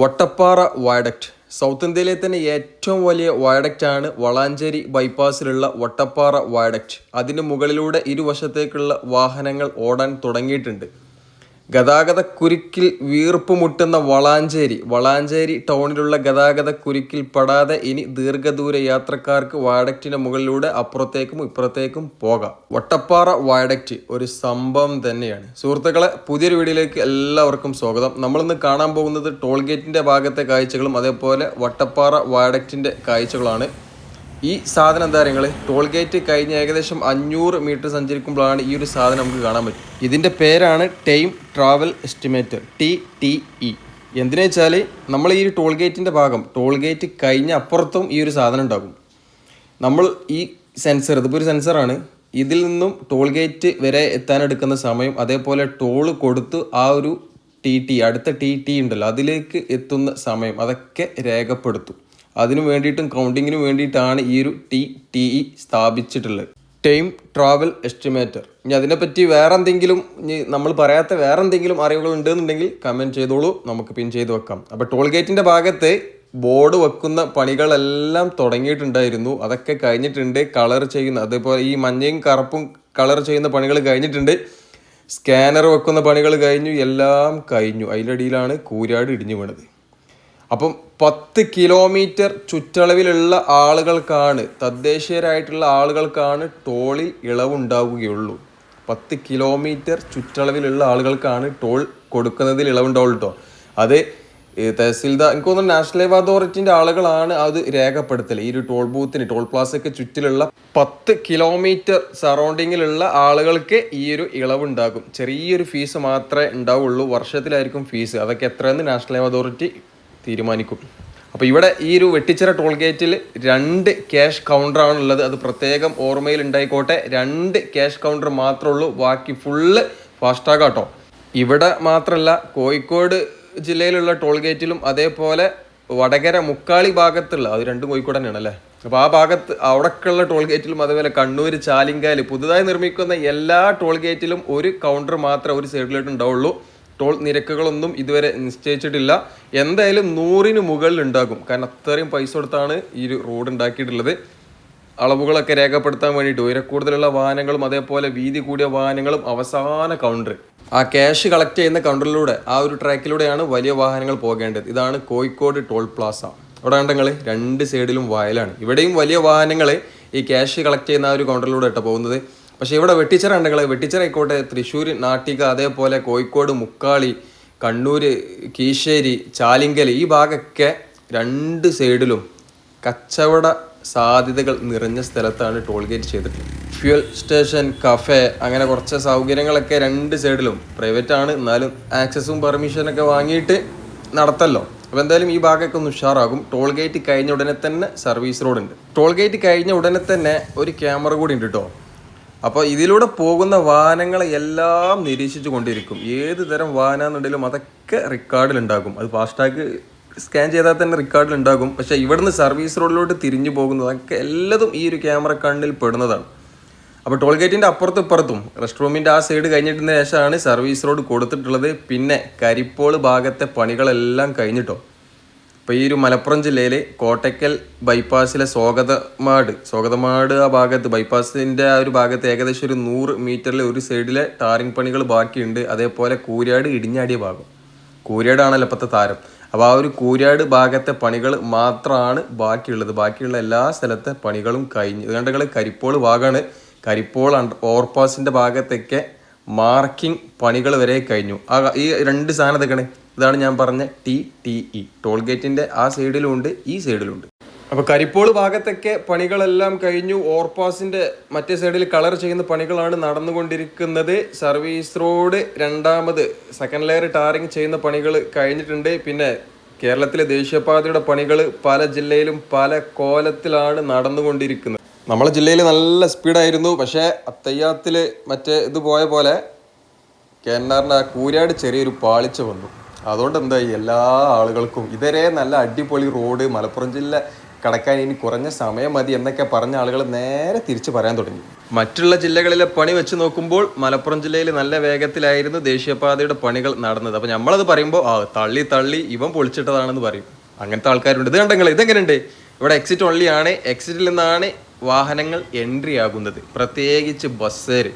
Vattappara viaduct south ഇന്ത്യയിലെ തന്നെ ഏറ്റവും വലിയ വയഡക്റ്റ് ആണ് വളാഞ്ചേരി ബൈപ്പാസിലുള്ള വട്ടപ്പാറ വയഡക്റ്റ് അതിന് മുകളിലൂടെ ഇരുവശത്തേക്കുള്ള വാഹനങ്ങൾ ഓടാൻ തുടങ്ങിയിട്ടുണ്ട്. ഗതാഗത കുരുക്കിൽ വീർപ്പ് മുട്ടുന്ന വളാഞ്ചേരി. വളാഞ്ചേരി ടൗണിലുള്ള ഗതാഗത കുരുക്കിൽ പെടാതെ ഇനി ദീർഘദൂര യാത്രക്കാർക്ക് വയഡക്റ്റിന് മുകളിലൂടെ അപ്പുറത്തേക്കും ഇപ്പുറത്തേക്കും പോകാം. വട്ടപ്പാറ വയഡക്റ്റ് ഒരു സംഭവം തന്നെയാണ്. സുഹൃത്തുക്കളെ പുതിയൊരു വീഡിയോയിലേക്ക് എല്ലാവർക്കും സ്വാഗതം. നമ്മളിന്ന് കാണാൻ പോകുന്നത് ടോൾ ഗേറ്റിന്റെ ഭാഗത്തെ കാഴ്ചകളും അതേപോലെ വട്ടപ്പാറ വയഡക്റ്റിന്റെ കാഴ്ചകളാണ്. ഈ സാധനം എന്താ പറയുക ടോൾ ഗേറ്റ് കഴിഞ്ഞ് ഏകദേശം അഞ്ഞൂറ് മീറ്റർ സഞ്ചരിക്കുമ്പോഴാണ് ഈ ഒരു സാധനം നമുക്ക് കാണാൻ പറ്റും. ഇതിന്റെ പേരാണ് time travel estimator T T E. എന്തിനു വെച്ചാൽ നമ്മൾ ഈ ടോൾ ഗേറ്റിന്റെ ഭാഗം ടോൾ ഗേറ്റ് കഴിഞ്ഞ അപ്പുറത്തും ഈ ഒരു സാധനം ഉണ്ടാകും. നമ്മൾ ഈ സെൻസർ ഇതിപ്പോൾ ഒരു സെൻസറാണ്. ഇതിൽ നിന്നും ടോൾ ഗേറ്റ് വരെ എത്താനെടുക്കുന്ന സമയം അതേപോലെ ടോൾ കൊടുത്ത് ആ ഒരു ടി ടി അടുത്ത ടി ടി ഉണ്ടല്ലോ അതിലേക്ക് എത്തുന്ന സമയം അതൊക്കെ രേഖപ്പെടുത്തും. അതിനു വേണ്ടിയിട്ടും കൗണ്ടിങ്ങിന് വേണ്ടിയിട്ടാണ് ഈ ഒരു ടി ടി ഇ സ്ഥാപിച്ചിട്ടുള്ളത്. ടൈം ട്രാവൽ എസ്റ്റിമേറ്റർ ഇനി അതിനെപ്പറ്റി വേറെ എന്തെങ്കിലും ഇനി നമ്മൾ പറയാത്ത വേറെ എന്തെങ്കിലും അറിവുകൾ ഉണ്ടെന്നുണ്ടെങ്കിൽ കമന്റ് ചെയ്തോളൂ. നമുക്ക് പിൻ ചെയ്ത് വെക്കാം. അപ്പോൾ ടോൾ ഗേറ്റിന്റെ ഭാഗത്ത് ബോർഡ് വെക്കുന്ന പണികളെല്ലാം തുടങ്ങിയിട്ടുണ്ടായിരുന്നു. അതൊക്കെ കഴിഞ്ഞിട്ടുണ്ട്. കളർ ചെയ്യുന്ന അതേപോലെ ഈ മഞ്ഞയും കറുപ്പും കളർ ചെയ്യുന്ന പണികൾ കഴിഞ്ഞിട്ടുണ്ട്. സ്കാനർ വെക്കുന്ന പണികൾ കഴിഞ്ഞു. എല്ലാം കഴിഞ്ഞു. അതിലടിയിലാണ് കൂരാട് ഇടിഞ്ഞു വീണത്. അപ്പം പത്ത് കിലോമീറ്റർ ചുറ്റളവിലുള്ള ആളുകൾക്കാണ് തദ്ദേശീയരായിട്ടുള്ള ആളുകൾക്കാണ് ടോളിൽ ഇളവുണ്ടാവുകയുള്ളൂ. പത്ത് കിലോമീറ്റർ ചുറ്റളവിലുള്ള ആളുകൾക്കാണ് ടോൾ കൊടുക്കുന്നതിൽ ഇളവുണ്ടാവുള്ളൂ കേട്ടോ അത് തഹസിൽദാർ എനിക്ക് തോന്നുന്നു നാഷണൽ ഹൈവേ അതോറിറ്റിന്റെ ആളുകളാണ് അത് രേഖപ്പെടുത്തൽ ഈ ഒരു ടോൾ ബൂത്തിന് ടോൾ പ്ലാസയ്ക്ക് ചുറ്റിലുള്ള പത്ത് കിലോമീറ്റർ സറൗണ്ടിങ്ങിലുള്ള ആളുകൾക്ക് ഈ ഒരു ഇളവുണ്ടാകും. ചെറിയൊരു ഫീസ് മാത്രമേ ഉണ്ടാവുള്ളൂ. വർഷത്തിലായിരിക്കും ഫീസ്. അതൊക്കെ എത്രയെന്ന് നാഷണൽ ഹൈവേ അതോറിറ്റി തീരുമാനിക്കും. അപ്പോൾ ഇവിടെ ഈ ഒരു വെട്ടിച്ചിറ ടോൾ ഗേറ്റിൽ രണ്ട് ക്യാഷ് കൗണ്ടറാണ് ഉള്ളത് അത് പ്രത്യേകം ഓർമ്മയിൽ ഉണ്ടായിക്കോട്ടെ. രണ്ട് ക്യാഷ് കൗണ്ടർ മാത്രമേ ഉള്ളൂ. ബാക്കി ഫുള്ള് ഫാസ്റ്റാഗ് കേട്ടോ ഇവിടെ മാത്രമല്ല കോഴിക്കോട് ജില്ലയിലുള്ള ടോൾ ഗേറ്റിലും അതേപോലെ വടകര മുക്കാളി ഭാഗത്തുള്ള അത് രണ്ടും കോഴിക്കോട് തന്നെയാണ് അല്ലേ? അപ്പോൾ ആ ഭാഗത്ത് അവിടെക്കുള്ള ടോൾ ഗേറ്റിലും അതേപോലെ കണ്ണൂർ ചാലിങ്കാൽ പുതുതായി നിർമ്മിക്കുന്ന എല്ലാ ടോൾ ഗേറ്റിലും ഒരു കൗണ്ടർ മാത്രമേ ഒരു സൈഡിലായിട്ട് ഉണ്ടാവുള്ളൂ. ടോൾ നിരക്കുകളൊന്നും ഇതുവരെ നിശ്ചയിച്ചിട്ടില്ല. എന്തായാലും നൂറിന് മുകളിൽ ഉണ്ടാകും. കാരണം അത്രയും പൈസ കൊടുത്താണ് ഈ ഒരു റോഡ് ഉണ്ടാക്കിയിട്ടുള്ളത്. അളവുകളൊക്കെ രേഖപ്പെടുത്താൻ വേണ്ടിയിട്ട് ഉയരക്കൂടുതലുള്ള വാഹനങ്ങളും അതേപോലെ വീതി കൂടിയ വാഹനങ്ങളും അവസാന കൗണ്ടർ ആ ക്യാഷ് കളക്ട് ചെയ്യുന്ന കൗണ്ടറിലൂടെ ആ ഒരു ട്രാക്കിലൂടെയാണ് വലിയ വാഹനങ്ങൾ പോകേണ്ടത്. ഇതാണ് കോഴിക്കോട് ടോൾ പ്ലാസ അവിടെ കണ്ടങ്ങൾ രണ്ട് സൈഡിലും വയലാണ്. ഇവിടെയും വലിയ വാഹനങ്ങൾ ഈ ക്യാഷ് കളക്ട് ചെയ്യുന്ന ആ ഒരു കൗണ്ടറിലൂടെ ഇട്ട പോകുന്നത്. പക്ഷേ ഇവിടെ വെട്ടിച്ചിറ ഉണ്ടെങ്കിൽ വെട്ടിച്ചിറ ആയിക്കോട്ടെ തൃശ്ശൂർ നാട്ടിക അതേപോലെ കോഴിക്കോട് മുക്കാളി കണ്ണൂർ കീശ്ശേരി ചാലിങ്കൽ ഈ ഭാഗമൊക്കെ രണ്ട് സൈഡിലും കച്ചവട സാധ്യതകൾ നിറഞ്ഞ സ്ഥലത്താണ് ടോൾ ഗേറ്റ് ചെയ്തിട്ടുള്ളത്. ഫ്യൂൽ സ്റ്റേഷൻ കഫേ അങ്ങനെ കുറച്ച് സൗകര്യങ്ങളൊക്കെ രണ്ട് സൈഡിലും പ്രൈവറ്റ് ആണ്. എന്നാലും ആക്സസും പെർമിഷനൊക്കെ വാങ്ങിയിട്ട് നടത്തല്ലോ. അപ്പോൾ എന്തായാലും ഈ ഭാഗമൊക്കെ ഒന്ന് ഉഷാറാകും. ടോൾ ഗേറ്റ് കഴിഞ്ഞ ഉടനെ തന്നെ സർവീസ് റോഡ് ഉണ്ട് ടോൾ ഗേറ്റ് കഴിഞ്ഞ ഉടനെ തന്നെ ഒരു ക്യാമറ കൂടി ഉണ്ട് കേട്ടോ. അപ്പോൾ ഇതിലൂടെ പോകുന്ന വാഹനങ്ങളെ എല്ലാം നിരീക്ഷിച്ചു കൊണ്ടിരിക്കും. ഏത് തരം വാഹനമാണെന്നുണ്ടെങ്കിലും അതൊക്കെ റെക്കോർഡിലുണ്ടാകും. അത് ഫാസ്ടാഗ് സ്കാൻ ചെയ്താൽ തന്നെ റെക്കോർഡിലുണ്ടാകും. പക്ഷേ ഇവിടുന്ന് സർവീസ് റോഡിലോട്ട് തിരിഞ്ഞു പോകുന്നതൊക്കെ എല്ലാതും ഈ ഒരു ക്യാമറ കണ്ണിൽ പെടുന്നതാണ്. അപ്പോൾ ടോൾ ഗേറ്റിന്റെ അപ്പുറത്തും ഇപ്പുറത്തും റെസ്റ്റ് റൂമിന്റെ ആ സൈഡ് കഴിഞ്ഞിട്ടതിന് ശേഷമാണ് സർവീസ് റോഡ് കൊടുത്തിട്ടുള്ളത്. പിന്നെ കരിപ്പോൾ ഭാഗത്തെ പണികളെല്ലാം കഴിഞ്ഞിട്ടോ? ഇപ്പോൾ ഈ ഒരു മലപ്പുറം ജില്ലയിൽ കോട്ടയ്ക്കൽ ബൈപ്പാസിലെ സ്വാഗതമാട് സ്വാഗതമാട് ആ ഭാഗത്ത് ബൈപ്പാസിന്റെ ആ ഒരു ഭാഗത്ത് ഏകദേശം ഒരു നൂറ് മീറ്ററിൽ ഒരു സൈഡിലെ ടാറിങ് പണികൾ ബാക്കിയുണ്ട്. അതേപോലെ കൂരാട് ഇടിഞ്ഞാടിയ ഭാഗം. കൂരാടാണല്ലോ ഇപ്പോഴത്തെ താരം. അപ്പോൾ ആ ഒരു കൂരാട് ഭാഗത്തെ പണികൾ മാത്രമാണ് ബാക്കിയുള്ളത്. ബാക്കിയുള്ള എല്ലാ സ്ഥലത്തെ പണികളും കഴിഞ്ഞു. ഇതുകൊണ്ടുകൾ കരിപ്പോൾ ഭാഗമാണ് കരിപ്പോൾ ഓവർപാസിന്റെ ഭാഗത്തൊക്കെ മാർക്കിംഗ് പണികൾ വരെ കഴിഞ്ഞു. ആ ഈ രണ്ട് സാധനം ഇതാണ് ഞാൻ പറഞ്ഞ ടി ടി ഇ. ടോൾ ഗേറ്റിന്റെ ആ സൈഡിലും ഉണ്ട് ഈ സൈഡിലും ഉണ്ട് അപ്പോൾ കരിപ്പോൾ ഭാഗത്തൊക്കെ പണികളെല്ലാം കഴിഞ്ഞു. ഓർപാസിന്റെ മറ്റേ സൈഡിൽ കളർ ചെയ്യുന്ന പണികളാണ് നടന്നുകൊണ്ടിരിക്കുന്നത്. സർവീസ് റോഡ് രണ്ടാമത് സെക്കൻഡ് ലെയർ ടാറിങ് ചെയ്യുന്ന പണികൾ കഴിഞ്ഞിട്ടുണ്ട്. പിന്നെ കേരളത്തിലെ ദേശീയപാതയുടെ പണികൾ പല ജില്ലയിലും പല കോലത്തിലാണ് നടന്നുകൊണ്ടിരിക്കുന്നത്. നമ്മളെ ജില്ലയിൽ നല്ല സ്പീഡായിരുന്നു. പക്ഷേ അത്തയ്യാത്തിൽ മറ്റേ ഇത് പോയ പോലെ കേന്നാറിന്റെ ആ കൂരാട് ചെറിയൊരു പാളിച്ച വന്നു. അതുകൊണ്ട് എന്തായി എല്ലാ ആളുകൾക്കും ഇതരെ നല്ല അടിപൊളി റോഡ് മലപ്പുറം ജില്ല കടക്കാൻ ഇനി കുറഞ്ഞ സമയം മതി എന്നൊക്കെ പറഞ്ഞ ആളുകൾ നേരെ തിരിച്ചു പറയാൻ തുടങ്ങി. മറ്റുള്ള ജില്ലകളിലെ പണി വെച്ച് നോക്കുമ്പോൾ മലപ്പുറം ജില്ലയിൽ നല്ല വേഗത്തിലായിരുന്നു ദേശീയപാതയുടെ പണികൾ നടന്നത്. അപ്പോൾ നമ്മളത് പറയുമ്പോൾ ആ തള്ളി തള്ളി ഇവൻ പൊളിച്ചിട്ടതാണെന്ന് പറയും. അങ്ങനത്തെ ആൾക്കാരുണ്ട്. ഇത് കണ്ടെങ്കിൽ ഇതെങ്ങനെയുണ്ട് ഇവിടെ എക്സിറ്റ് ഓൺലി ആണ്. എക്സിറ്റിൽ നിന്നാണ് വാഹനങ്ങൾ എൻട്രി ആകുന്നത്. പ്രത്യേകിച്ച് ബസ്സേര്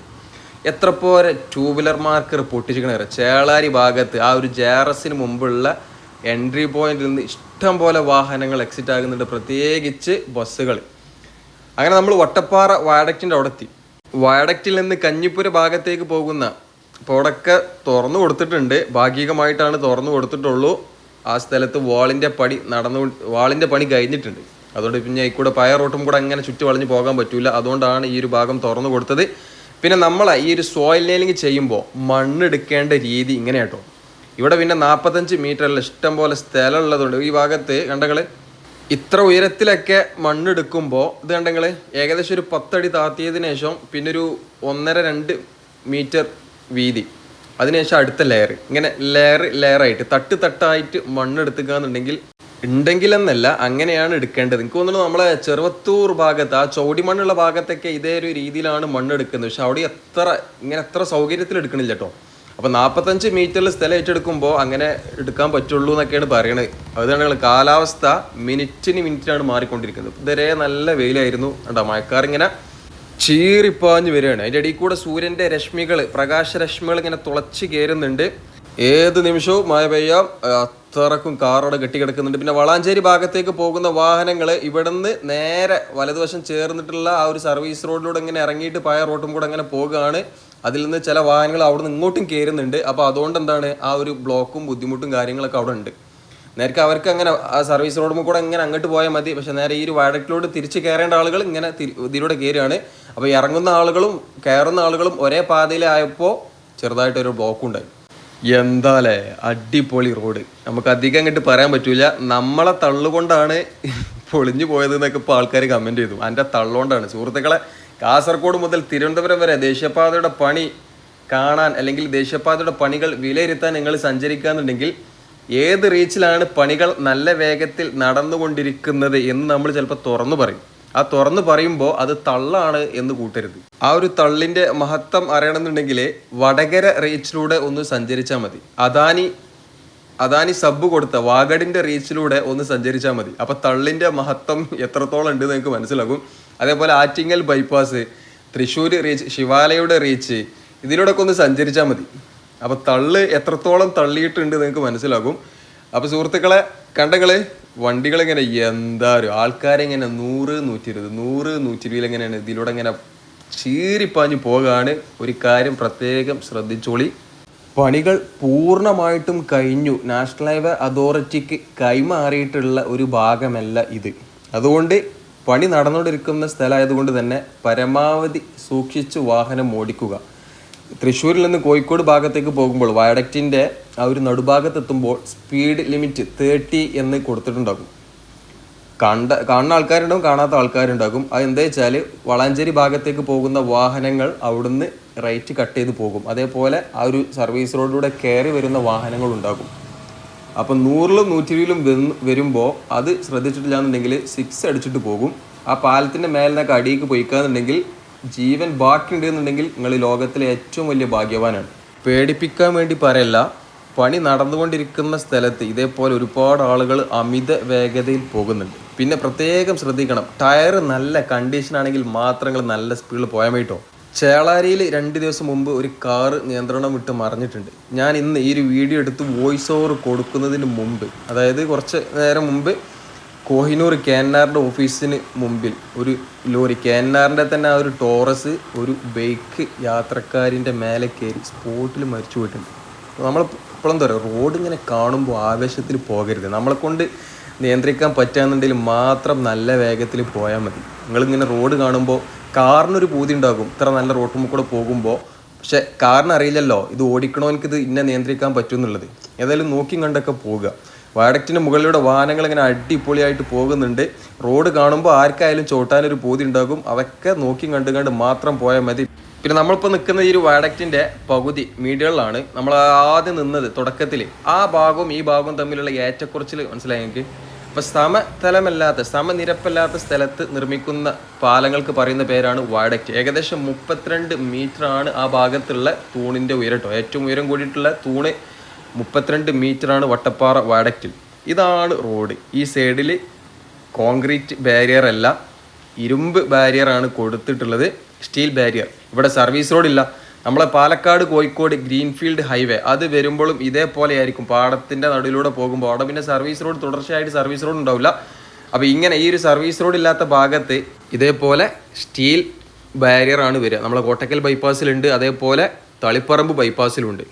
എത്ര പോരെ ടൂ വീലർമാർക്ക് റിപ്പോർട്ട് പൊട്ടിച്ചിക്കണ ചേളാരി ഭാഗത്ത് ആ ഒരു ജാറസിന് മുമ്പുള്ള എൻട്രി പോയിന്റിൽ നിന്ന് ഇഷ്ടം പോലെ വാഹനങ്ങൾ എക്സിറ്റ് ആകുന്നുണ്ട്. പ്രത്യേകിച്ച് ബസ്സുകൾ. അങ്ങനെ നമ്മൾ വട്ടപ്പാറ വയഡക്റ്റിന്റെ അവിടെ എത്തി വയഡക്റ്റിൽ നിന്ന് കഞ്ഞിപ്പുര ഭാഗത്തേക്ക് പോകുന്ന ഇപ്പോൾ തുറന്നു കൊടുത്തിട്ടുണ്ട്. ഭാഗികമായിട്ടാണ് തുറന്നു കൊടുത്തിട്ടുള്ളൂ. ആ സ്ഥലത്ത് വാളിന്റെ പണി നടന്നു വാളിന്റെ പണി കഴിഞ്ഞിട്ടുണ്ട്. അതുകൊണ്ട് പിന്നെ ഈ കൂടെ പയ റോട്ടും കൂടെ അങ്ങനെ ചുറ്റി വളഞ്ഞ് പോകാൻ പറ്റില്ല അതുകൊണ്ടാണ് ഈ ഒരു ഭാഗം തുറന്നു കൊടുത്തത്. പിന്നെ നമ്മൾ ഈ ഒരു സോയിൽ നെയിലിംഗ് ചെയ്യുമ്പോൾ മണ്ണെടുക്കേണ്ട രീതി ഇങ്ങനെ കേട്ടോ ഇവിടെ പിന്നെ നാൽപ്പത്തഞ്ച് മീറ്ററിൽ ഇഷ്ടം പോലെ സ്ഥലം ഉള്ളതുകൊണ്ട് ഈ ഭാഗത്ത് കണ്ടങ്ങൾ ഇത്ര ഉയരത്തിലൊക്കെ മണ്ണെടുക്കുമ്പോൾ ഇത് കണ്ടെങ്കിൽ ഏകദേശം ഒരു പത്തടി താത്തിയതിനു ശേഷം പിന്നെ ഒരു ഒന്നര രണ്ട് മീറ്റർ വീതി. അതിനുശേഷം അടുത്ത ലെയർ ഇങ്ങനെ ലെയർ ലെയറായിട്ട് തട്ട് തട്ടായിട്ട് മണ്ണെടുത്തുക എന്നുണ്ടെങ്കിൽ ഉണ്ടെങ്കിലെന്നല്ല അങ്ങനെയാണ് എടുക്കേണ്ടത്. എനിക്ക് തോന്നുന്നു നമ്മളെ ചെറുവത്തൂർ ഭാഗത്ത് ആ ചോടിമണ്ണുള്ള ഭാഗത്തൊക്കെ ഇതേ ഒരു രീതിയിലാണ് മണ്ണെടുക്കുന്നത് പക്ഷെ അവിടെ എത്ര ഇങ്ങനെ എത്ര സൗകര്യത്തിൽ എടുക്കണില്ല കേട്ടോ. അപ്പോൾ നാൽപ്പത്തഞ്ച് മീറ്ററിൽ സ്ഥലം ഏറ്റെടുക്കുമ്പോൾ അങ്ങനെ എടുക്കാൻ പറ്റുള്ളൂ എന്നൊക്കെയാണ് പറയണത്. അതാണ് കാലാവസ്ഥ മിനിറ്റിന് മിനിറ്റിനാണ് മാറിക്കൊണ്ടിരിക്കുന്നത്. ഇതുവരെ നല്ല വെയിലായിരുന്നു. കണ്ടോ മഴക്കാർ ഇങ്ങനെ ചീറിപ്പാഞ്ഞ് വരികയാണ്. അതിന്റെ ഇടയിൽ കൂടെ സൂര്യന്റെ രശ്മികൾ പ്രകാശരശ്മികൾ ഇങ്ങനെ തുളച്ച് കയറുന്നുണ്ട് ഏത് നിമിഷവും മഴ പെയ്യാം. അത്രക്കും കാറോടെ കെട്ടിക്കിടക്കുന്നുണ്ട്. പിന്നെ വളാഞ്ചേരി ഭാഗത്തേക്ക് പോകുന്ന വാഹനങ്ങൾ ഇവിടുന്ന് നേരെ വലതുവശം ചേർന്നിട്ടുള്ള ആ ഒരു സർവീസ് റോഡിലൂടെ ഇങ്ങനെ ഇറങ്ങിയിട്ട് പഴയ റോട്ടും കൂടെ അങ്ങനെ പോകുകയാണ്. അതിൽ നിന്ന് ചില വാഹനങ്ങൾ അവിടെ നിന്ന് ഇങ്ങോട്ടും കയറുന്നുണ്ട്. അപ്പോൾ അതുകൊണ്ട് എന്താണ് ആ ഒരു ബ്ലോക്കും ബുദ്ധിമുട്ടും കാര്യങ്ങളൊക്കെ അവിടെ ഉണ്ട്. നേരത്തെ അവർക്ക് അങ്ങനെ ആ സർവീസ് റോഡും കൂടെ ഇങ്ങനെ അങ്ങോട്ട് പോയാൽ മതി. പക്ഷേ നേരെ ഈ ഒരു വയഡക്റ്റിലോട്ട് തിരിച്ച് കയറേണ്ട ആളുകൾ ഇങ്ങനെ ഇതിലൂടെ കയറുകയാണ്. അപ്പോൾ ഇറങ്ങുന്ന ആളുകളും കയറുന്ന ആളുകളും ഒരേ പാതയിലായപ്പോൾ ചെറുതായിട്ടൊരു ബ്ലോക്കും ഉണ്ടായി എന്താലേ? അടിപൊളി റോഡ് നമുക്ക് അധികം അങ്ങോട്ട് പറയാൻ പറ്റൂല. നമ്മളെ തള്ളുകൊണ്ടാണ് പൊളിഞ്ഞു പോയത് എന്നൊക്കെ ഇപ്പോൾ ആൾക്കാർ കമന്റ് ചെയ്തു. എന്റെ തള്ളുകൊണ്ടാണ് സുഹൃത്തുക്കളെ കാസർഗോഡ് മുതൽ തിരുവനന്തപുരം വരെ ദേശീയപാതയുടെ പണി കാണാൻ അല്ലെങ്കിൽ ദേശീയപാതയുടെ പണികൾ വിലയിരുത്താൻ നിങ്ങൾ സഞ്ചരിക്കാന്നുണ്ടെങ്കിൽ ഏത് റീച്ചിലാണ് പണികൾ നല്ല വേഗത്തിൽ നടന്നുകൊണ്ടിരിക്കുന്നത് എന്ന് നമ്മൾ ചിലപ്പോൾ തുറന്നു പറയും. ആ തുറന്ന് പറയുമ്പോൾ അത് തള്ളാണ് എന്ന് കൂട്ടരുത്. ആ ഒരു തള്ളിന്റെ മഹത്വം അറിയണമെന്നുണ്ടെങ്കിൽ വടകര റീച്ചിലൂടെ ഒന്ന് സഞ്ചരിച്ചാൽ മതി. അദാനി അദാനി സബ് കൊടുത്ത വാഗഡിന്റെ റീച്ചിലൂടെ ഒന്ന് സഞ്ചരിച്ചാൽ മതി. അപ്പോൾ തള്ളിന്റെ മഹത്വം എത്രത്തോളം ഉണ്ട് നിങ്ങൾക്ക് മനസ്സിലാകും. അതേപോലെ ആറ്റിങ്ങൽ ബൈപ്പാസ് തൃശ്ശൂർ റീച്ച് ശിവാലയുടെ റീച്ച് ഇതിലൂടെയൊക്കെ ഒന്ന് സഞ്ചരിച്ചാൽ മതി. അപ്പോൾ തള്ള് എത്രത്തോളം തള്ളിയിട്ടുണ്ട് നിങ്ങൾക്ക് മനസ്സിലാകും. അപ്പൊ സുഹൃത്തുക്കളെ കണ്ടങ്ങൾ വണ്ടികൾ ഇങ്ങനെ എന്താ ഒരു ആൾക്കാരെങ്ങനെ നൂറ് നൂറ്റി ഇരുപത് നൂറ് നൂറ്റി ഇരുപതിൽ എങ്ങനെയാണ് ഇതിലൂടെ ഇങ്ങനെ ചീരിപ്പാഞ്ഞു പോകാണ്. ഒരു കാര്യം പ്രത്യേകം ശ്രദ്ധിച്ചോളി. പണികൾ പൂർണമായിട്ടും കഴിഞ്ഞു. നാഷണൽ ഹൈവേ അതോറിറ്റിക്ക് കൈമാറിയിട്ടുള്ള ഒരു ഭാഗമല്ല ഇത്. അതുകൊണ്ട് പണി നടന്നുകൊണ്ടിരിക്കുന്ന സ്ഥലമായതുകൊണ്ട് തന്നെ പരമാവധി സൂക്ഷിച്ച് വാഹനം ഓടിക്കുക. തൃശ്ശൂരിൽ നിന്ന് കോഴിക്കോട് ഭാഗത്തേക്ക് പോകുമ്പോൾ വയഡക്റ്റിന്റെ ആ ഒരു നടുഭാഗത്ത് എത്തുമ്പോൾ സ്പീഡ് ലിമിറ്റ് തേർട്ടി എന്ന് കൊടുത്തിട്ടുണ്ടാകും. കണ്ട കാണുന്ന ആൾക്കാരുണ്ടാകും കാണാത്ത ആൾക്കാരുണ്ടാകും. അത് എന്താ വെച്ചാൽ വളാഞ്ചേരി ഭാഗത്തേക്ക് പോകുന്ന വാഹനങ്ങൾ അവിടുന്ന് റൈറ്റ് കട്ട് ചെയ്ത് പോകും. അതേപോലെ ആ ഒരു സർവീസ് റോഡിലൂടെ കയറി വരുന്ന വാഹനങ്ങൾ ഉണ്ടാകും. അപ്പം നൂറിലും നൂറ്റി ഇരുപതിലും വന്ന് വരുമ്പോൾ അത് ശ്രദ്ധിച്ചിട്ടില്ല എന്നുണ്ടെങ്കിൽ സിക്സ് അടിച്ചിട്ട് പോകും. ആ പാലത്തിന്റെ മേലിനൊക്കെ അടിയിലേക്ക് പോയിക്കാന്നുണ്ടെങ്കിൽ ജീവൻ ബാക്കിയുണ്ടെന്നുണ്ടെങ്കിൽ നിങ്ങൾ ലോകത്തിലെ ഏറ്റവും വലിയ ഭാഗ്യവാനാണ്. പേടിപ്പിക്കാൻ വേണ്ടി പറയല്ല പണി നടന്നുകൊണ്ടിരിക്കുന്ന സ്ഥലത്ത് ഇതേപോലെ ഒരുപാട് ആളുകൾ അമിത വേഗതയിൽ പോകുന്നുണ്ട്. പിന്നെ പ്രത്യേകം ശ്രദ്ധിക്കണം ടയർ നല്ല കണ്ടീഷൻ ആണെങ്കിൽ മാത്രങ്ങൾ നല്ല സ്പീഡിൽ പോയാൽ മതിട്ടോ ചേളാരിയിൽ രണ്ട് ദിവസം മുമ്പ് ഒരു കാറ് നിയന്ത്രണം വിട്ട് മറിഞ്ഞിട്ടുണ്ട്. ഞാൻ ഇന്ന് ഈ ഒരു വീഡിയോ എടുത്ത് വോയിസ് ഓവർ കൊടുക്കുന്നതിന് മുമ്പ് അതായത് കുറച്ച് നേരം മുമ്പ് കോഹിനൂർ കേന്നാറിന്റെ ഓഫീസിന് മുമ്പിൽ ഒരു ലോറി കേന്നാറിന്റെ തന്നെ ആ ഒരു ടോറസ് ഒരു ബൈക്ക് യാത്രക്കാരിന്റെ മേലെ കയറി സ്പോട്ടിൽ മരിച്ചു പോയിട്ടുണ്ട്. നമ്മൾ എന്താ പറയുക റോഡ് ഇങ്ങനെ കാണുമ്പോൾ ആവേശത്തിൽ പോകരുത്. നമ്മളെ കൊണ്ട് നിയന്ത്രിക്കാൻ പറ്റാന്നുണ്ടെങ്കിൽ മാത്രം നല്ല വേഗത്തിൽ പോയാൽ മതി. നിങ്ങളിങ്ങനെ റോഡ് കാണുമ്പോൾ കാറിനൊരു പൂതി ഉണ്ടാകും ഇത്ര നല്ല റോട്ടും കൂടെ പോകുമ്പോൾ പക്ഷെ കാറിന് അറിയില്ലല്ലോ ഇത് ഓടിക്കണോ എനിക്കിത് ഇന്നെ നിയന്ത്രിക്കാൻ പറ്റും എന്നുള്ളത് ഏതായാലും നോക്കി കണ്ടൊക്കെ പോവുക. വയഡക്റ്റിന്റെ മുകളിലൂടെ വാഹനങ്ങൾ ഇങ്ങനെ അടിപൊളിയായിട്ട് പോകുന്നുണ്ട്. റോഡ് കാണുമ്പോൾ ആർക്കായാലും ചോട്ടാനൊരു പൂതി ഉണ്ടാകും അതൊക്കെ നോക്കി കണ്ടു കണ്ട് മാത്രം പോയാൽ മതി. പിന്നെ നമ്മളിപ്പോൾ നിൽക്കുന്ന ഈ ഒരു വയഡക്റ്റിന്റെ പകുതി മീഡിയകളിലാണ് നമ്മൾ ആദ്യം നിന്നത് തുടക്കത്തിൽ ആ ഭാഗവും ഈ ഭാഗവും തമ്മിലുള്ള ഏറ്റക്കുറച്ചിൽ മനസ്സിലായി എനിക്ക് അപ്പോൾ സമതലമല്ലാത്ത സമനിരപ്പല്ലാത്ത സ്ഥലത്ത് നിർമ്മിക്കുന്ന പാലങ്ങൾക്ക് പറയുന്ന പേരാണ് വയഡക്റ്റ് ഏകദേശം മുപ്പത്തിരണ്ട് ആണ് ആ ഭാഗത്തുള്ള തൂണിന്റെ ഉയരട്ടോ ഏറ്റവും ഉയരം കൂടിയിട്ടുള്ള തൂണ് മുപ്പത്തിരണ്ട് ആണ് വട്ടപ്പാറ വയഡക്റ്റിൽ ഇതാണ് റോഡ്. ഈ സൈഡിൽ കോൺക്രീറ്റ് ബാരിയർ അല്ല ഇരുമ്പ് ബാരിയറാണ് കൊടുത്തിട്ടുള്ളത്. സ്റ്റീൽ ബാരിയർ ഇവിടെ സർവീസ് റോഡ് ഇല്ല. നമ്മളെ പാലക്കാട് കോഴിക്കോട് ഗ്രീൻഫീൽഡ് ഹൈവേ അത് വരുമ്പോഴും ഇതേപോലെ ആയിരിക്കും പാടത്തിന്റെ നടുവിലൂടെ പോകുമ്പോൾ അവിടെ പിന്നെ സർവീസ് റോഡ് തുടർച്ചയായിട്ട് സർവീസ് റോഡ് ഉണ്ടാവില്ല. അപ്പോൾ ഇങ്ങനെ ഈ ഒരു സർവീസ് റോഡ് ഇല്ലാത്ത ഭാഗത്ത് ഇതേപോലെ സ്റ്റീൽ ബാരിയർ ആണ് വരിക. നമ്മളെ കോട്ടക്കൽ ബൈപ്പാസിലുണ്ട് അതേപോലെ തളിപ്പറമ്പ് ബൈപ്പാസിലുണ്ട്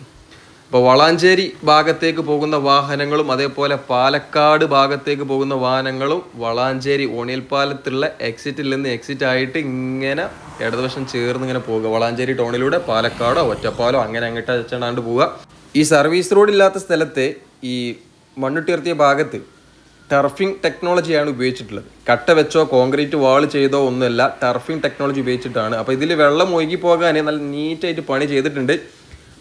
അപ്പോൾ വളാഞ്ചേരി ഭാഗത്തേക്ക് പോകുന്ന വാഹനങ്ങളും അതേപോലെ പാലക്കാട് ഭാഗത്തേക്ക് പോകുന്ന വാഹനങ്ങളും വളാഞ്ചേരി ഓണിയൽപ്പാലത്തുള്ള എക്സിറ്റിൽ നിന്ന് എക്സിറ്റ് ആയിട്ട് ഇങ്ങനെ ഇടതുവശം ചേർന്ന് ഇങ്ങനെ പോവുക വളാഞ്ചേരി ടൗണിലൂടെ പാലക്കാടോ ഒറ്റപ്പാലോ അങ്ങനെ അങ്ങോട്ട് അച്ചണ്ടാണ്ട് പോവുക. ഈ സർവീസ് റോഡ് ഇല്ലാത്ത സ്ഥലത്ത് ഈ മണ്ണുട്ടിയർത്തിയ ഭാഗത്ത് ടർഫിംഗ് ടെക്നോളജിയാണ് ഉപയോഗിച്ചിട്ടുള്ളത്. കട്ട വെച്ചോ കോൺക്രീറ്റ് വാൾ ചെയ്തോ ഒന്നുമല്ല ടർഫിംഗ് ടെക്നോളജി ഉപയോഗിച്ചിട്ടാണ്. അപ്പോൾ ഇതിൽ വെള്ളം ഒഴുകി പോകാൻ നല്ല നീറ്റായിട്ട് പണി ചെയ്തിട്ടുണ്ട്.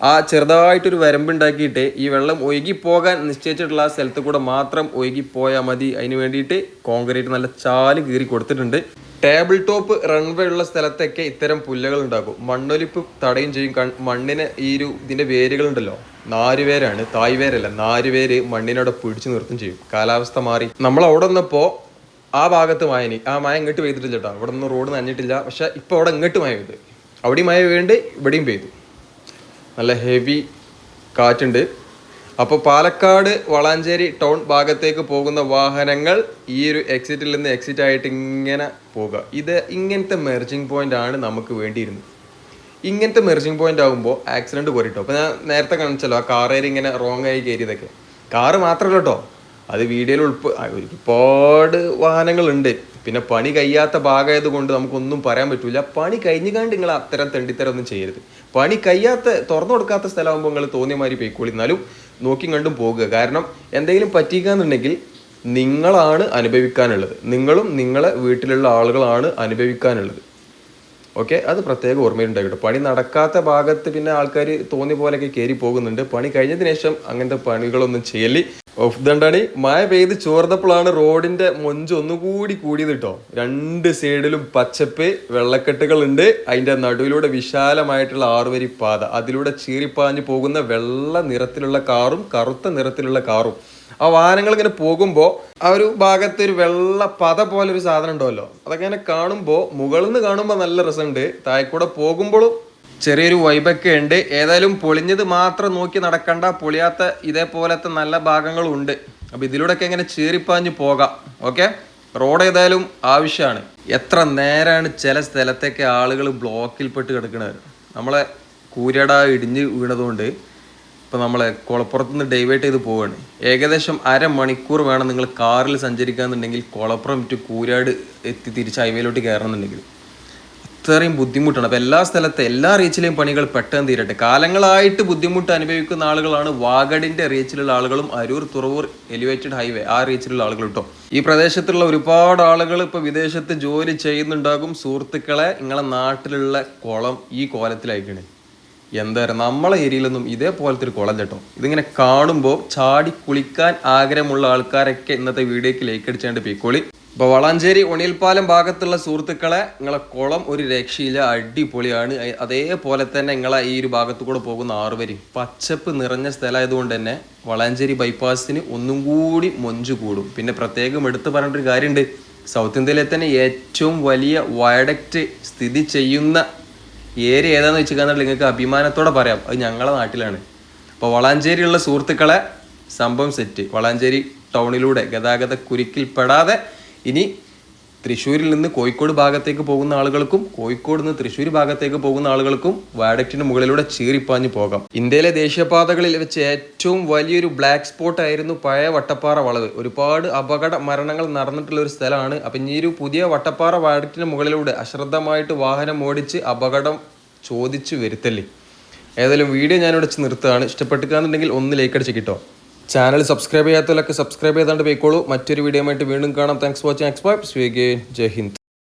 ആ ചെറുതായിട്ടൊരു വരമ്പുണ്ടാക്കിയിട്ട് ഈ വെള്ളം ഒഴുകി പോകാൻ നിശ്ചയിച്ചിട്ടുള്ള ആ സ്ഥലത്ത് കൂടെ മാത്രം ഒഴുകി പോയാൽ മതി. അതിന് വേണ്ടിയിട്ട് കോൺക്രീറ്റ് നല്ല ചാൽ കീറി കൊടുത്തിട്ടുണ്ട്. ടേബിൾ ടോപ്പ് റൺവേ ഉള്ള സ്ഥലത്തൊക്കെ ഇത്തരം പുല്ലുകൾ ഉണ്ടാക്കും. മണ്ണൊലിപ്പ് തടയും ചെയ്യും. മണ്ണിന് ഈ ഒരു ഇതിന്റെ വേരുകൾ ഉണ്ടല്ലോ നാരുവേരാണ്. തായ്വേരല്ല. നാരുവേര് മണ്ണിനോടെ പിടിച്ചു നിർത്തും ചെയ്യും. കാലാവസ്ഥ മാറി. നമ്മൾ അവിടെ വന്നപ്പോൾ ആ ഭാഗത്ത് മായനി ആ മഴ ഇങ്ങോട്ട് പെയ്തിട്ടില്ല കേട്ടോ. അവിടെ നിന്ന് റോഡ് നനഞ്ഞിട്ടില്ല. പക്ഷെ ഇപ്പം അവിടെ ഇങ്ങോട്ട് മഴ പെയ്ത്. അവിടെയും മഴ വീണ്ട് ഇവിടെയും പെയ്തു. നല്ല ഹെവി കാറ്റുണ്ട്. അപ്പോൾ പാലക്കാട് വളാഞ്ചേരി ടൗൺ ഭാഗത്തേക്ക് പോകുന്ന വാഹനങ്ങൾ ഈ ഒരു എക്സിറ്റിൽ നിന്ന് എക്സിറ്റ് ആയിട്ട് ഇങ്ങനെ പോകുക ഇത് ഇങ്ങനത്തെ മെർജിങ് പോയിന്റ് ആണ് നമുക്ക് വേണ്ടിയിരുന്നത്. ഇങ്ങനത്തെ മെർജിങ് പോയിന്റ് ആകുമ്പോൾ ആക്സിഡന്റ് കുറയിട്ടോ അപ്പോൾ ഞാൻ നേരത്തെ കാണിച്ചല്ലോ ആ കാറേര് ഇങ്ങനെ റോങ് ആയി കയറിയതൊക്കെ. കാറ് മാത്രമല്ല കേട്ടോ അത് വീഡിയോയിൽ ഉൾപ്പെ ഒരുപാട് വാഹനങ്ങളുണ്ട്. പിന്നെ പണി കഴിയാത്ത ഭാഗമായത് കൊണ്ട് നമുക്കൊന്നും പറയാൻ പറ്റില്ല പണി കഴിഞ്ഞു കണ്ട് നിങ്ങൾ അത്തരം തെണ്ടിത്തരം ഒന്നും ചെയ്യരുത്. പണി കഴിയാത്ത തുറന്നു കൊടുക്കാത്ത സ്ഥലമാകുമ്പോൾ നിങ്ങൾ തോന്നിയ മാതിരി പോയിക്കോളി. എന്നാലും നോക്കി കണ്ടും പോകുക. കാരണം എന്തെങ്കിലും പറ്റിക്കാന്നുണ്ടെങ്കിൽ നിങ്ങളാണ് അനുഭവിക്കാനുള്ളത്. നിങ്ങളും നിങ്ങളെ വീട്ടിലുള്ള ആളുകളാണ് അനുഭവിക്കാനുള്ളത്. ഓക്കെ അത് പ്രത്യേകം ഓർമ്മയുണ്ടായിട്ടോ പണി നടക്കാത്ത ഭാഗത്ത് പിന്നെ ആൾക്കാർ തോന്നിയ പോലെയൊക്കെ കയറി പോകുന്നുണ്ട്. പണി കഴിഞ്ഞതിന് ശേഷം അങ്ങനത്തെ പണികളൊന്നും ചെയ്യൽ ഓഫ് ദണ്ടണി മഴ പെയ്ത് ചോർന്നപ്പോഴാണ് റോഡിന്റെ മൊഞ്ച് ഒന്നുകൂടി കൂടിയത് കേട്ടോ. രണ്ട് സൈഡിലും പച്ചപ്പ് വെള്ളക്കെട്ടുകൾ ഉണ്ട് അതിന്റെ നടുവിലൂടെ വിശാലമായിട്ടുള്ള ആറുവരി പാത. അതിലൂടെ ചീറിപ്പാഞ്ഞു പോകുന്ന വെള്ള നിറത്തിലുള്ള കാറും കറുത്ത നിറത്തിലുള്ള കാറും. ആ വാഹനങ്ങൾ ഇങ്ങനെ പോകുമ്പോൾ ആ ഒരു ഭാഗത്ത് ഒരു വെള്ള പത പോലെ ഒരു സാധനം ഉണ്ടല്ലോ. അതൊക്കെ ഇങ്ങനെ കാണുമ്പോൾ മുകളിൽ നിന്ന് കാണുമ്പോൾ നല്ല രസമുണ്ട്. താഴെക്കൂടെ പോകുമ്പോഴും ചെറിയൊരു വൈബൊക്കെ ഉണ്ട്. ഏതായാലും പൊളിഞ്ഞത് മാത്രം നോക്കി നടക്കണ്ട. പൊളിയാത്ത ഇതേപോലത്തെ നല്ല ഭാഗങ്ങളും ഉണ്ട് അപ്പോൾ ഇതിലൂടെയൊക്കെ ഇങ്ങനെ ചീറിപ്പാഞ്ഞ് പോകാം. ഓക്കെ? റോഡ് ഏതായാലും ആവശ്യമാണ്. എത്ര നേരമാണ് ചില സ്ഥലത്തൊക്കെ ആളുകൾ ബ്ലോക്കിൽപ്പെട്ട് കിടക്കുന്നത് നമ്മളെ കൂരട ഇടിഞ്ഞ് വീണതുകൊണ്ട് ഇപ്പോൾ നമ്മൾ കുളപ്പുറത്ത് നിന്ന് ഡൈവേർട്ട് ചെയ്ത് പോവാണ്. ഏകദേശം അരമണിക്കൂർ വേണം നിങ്ങൾ കാറിൽ സഞ്ചരിക്കാന്നുണ്ടെങ്കിൽ കുളപ്പുറം ടു കൂരാട് എത്തി തിരിച്ച് ഹൈവേയിലോട്ട് കയറണമെന്നുണ്ടെങ്കിൽ. അത്രയും ബുദ്ധിമുട്ടാണ്. അപ്പോൾ എല്ലാ സ്ഥലത്തെ എല്ലാ റീച്ചിലെയും പണികൾ പെട്ടെന്ന് തീരട്ടെ. കാലങ്ങളായിട്ട് ബുദ്ധിമുട്ട് അനുഭവിക്കുന്ന ആളുകളാണ് വാഗഡിന്റെ റീച്ചിലുള്ള ആളുകളും അരൂർ തുറവൂർ എലിവേറ്റഡ് ഹൈവേ ആ റീച്ചിലുള്ള ആളുകൾ കേട്ടോ ഈ പ്രദേശത്തുള്ള ഒരുപാട് ആളുകൾ ഇപ്പോൾ വിദേശത്ത് ജോലി ചെയ്യുന്നുണ്ടാകും. സുഹൃത്തുക്കളെ നിങ്ങളെ നാട്ടിലുള്ള കുളം ഈ കോലത്തിലായിക്കണേ. എന്താ പറയുക നമ്മളെ ഏരിയയിലൊന്നും ഇതേപോലത്തെ ഒരു കുളം കേട്ടോ. ഇതിങ്ങനെ കാണുമ്പോൾ ചാടി കുളിക്കാൻ ആഗ്രഹമുള്ള ആൾക്കാരൊക്കെ ഇന്നത്തെ വീഡിയോക്ക് ലൈക്ക് അടിച്ചാണ്ട് ഇപ്പൊ ഇപ്പോൾ വളാഞ്ചേരി ഒണിയൽപ്പാലം ഭാഗത്തുള്ള സുഹൃത്തുക്കളെ നിങ്ങളെ കുളം ഒരു രക്ഷയില്ല അടിപൊളിയാണ്. അതേപോലെ തന്നെ നിങ്ങളെ ഈ ഒരു ഭാഗത്തു കൂടെ പോകുന്ന ആറുവരി. പച്ചപ്പ് നിറഞ്ഞ സ്ഥലമായതുകൊണ്ട് തന്നെ വളാഞ്ചേരി ബൈപ്പാസിന് ഒന്നും കൂടി മൊഞ്ചു കൂടും. പിന്നെ പ്രത്യേകം എടുത്തു പറഞ്ഞിട്ടൊരു കാര്യമുണ്ട്. സൗത്ത് ഇന്ത്യയിലെ തന്നെ ഏറ്റവും വലിയ വയഡക്റ്റ് സ്ഥിതി ചെയ്യുന്ന ഏരിയ ഏതാന്ന് വെച്ച് കഴിഞ്ഞാൽ നിങ്ങൾക്ക് അഭിമാനത്തോടെ പറയാം. അത് ഞങ്ങളുടെ നാട്ടിലാണ്. അപ്പോൾ വളാഞ്ചേരിയുള്ള സുഹൃത്തുക്കളെ സംഭവം സെറ്റ് വളാഞ്ചേരി ടൗണിലൂടെ ഗതാഗത കുരുക്കിൽ പെടാതെ ഇനി തൃശ്ശൂരിൽ നിന്ന് കോഴിക്കോട് ഭാഗത്തേക്ക് പോകുന്ന ആളുകൾക്കും കോഴിക്കോട് നിന്ന് തൃശ്ശൂർ ഭാഗത്തേക്ക് പോകുന്ന ആളുകൾക്കും വാഡക്റ്റിന് മുകളിലൂടെ ചീറിപ്പാഞ്ഞു പോകാം. ഇന്ത്യയിലെ ദേശീയപാതകളിൽ വെച്ച് ഏറ്റവും വലിയൊരു ബ്ലാക്ക് സ്പോട്ട് ആയിരുന്നു പഴയ വട്ടപ്പാറ വളവ്. ഒരുപാട് അപകട മരണങ്ങൾ നടന്നിട്ടുള്ള ഒരു സ്ഥലമാണ്. അപ്പം ഇനി ഒരു പുതിയ വട്ടപ്പാറ വാഡക്റ്റിന് മുകളിലൂടെ അശ്രദ്ധമായിട്ട് വാഹനം ഓടിച്ച് അപകടം ചോദിച്ചു വരുത്തല്ലേ ഏതായാലും വീഡിയോ ഞാനിവിടെ നിർത്തുകയാണ്. ഇഷ്ടപ്പെട്ടിക്കാന്നുണ്ടെങ്കിൽ ഒന്ന് ലൈക്ക് അടിച്ച് കിട്ടോ. ചാനൽ സബ്സ്ക്രൈബ് ചെയ്യാത്തവരൊക്കെ സബ്സ്ക്രൈബ് ചെയ്താണ്ട് പോയിക്കോളൂ. മറ്റൊരു വീഡിയോ ആയിട്ട് വീണ്ടും കാണാം. താങ്ക്സ് വാച്ചിങ് എക്സ്പൈപ്പ് സ്വീഗേ ജയ് ഹിന്ദ്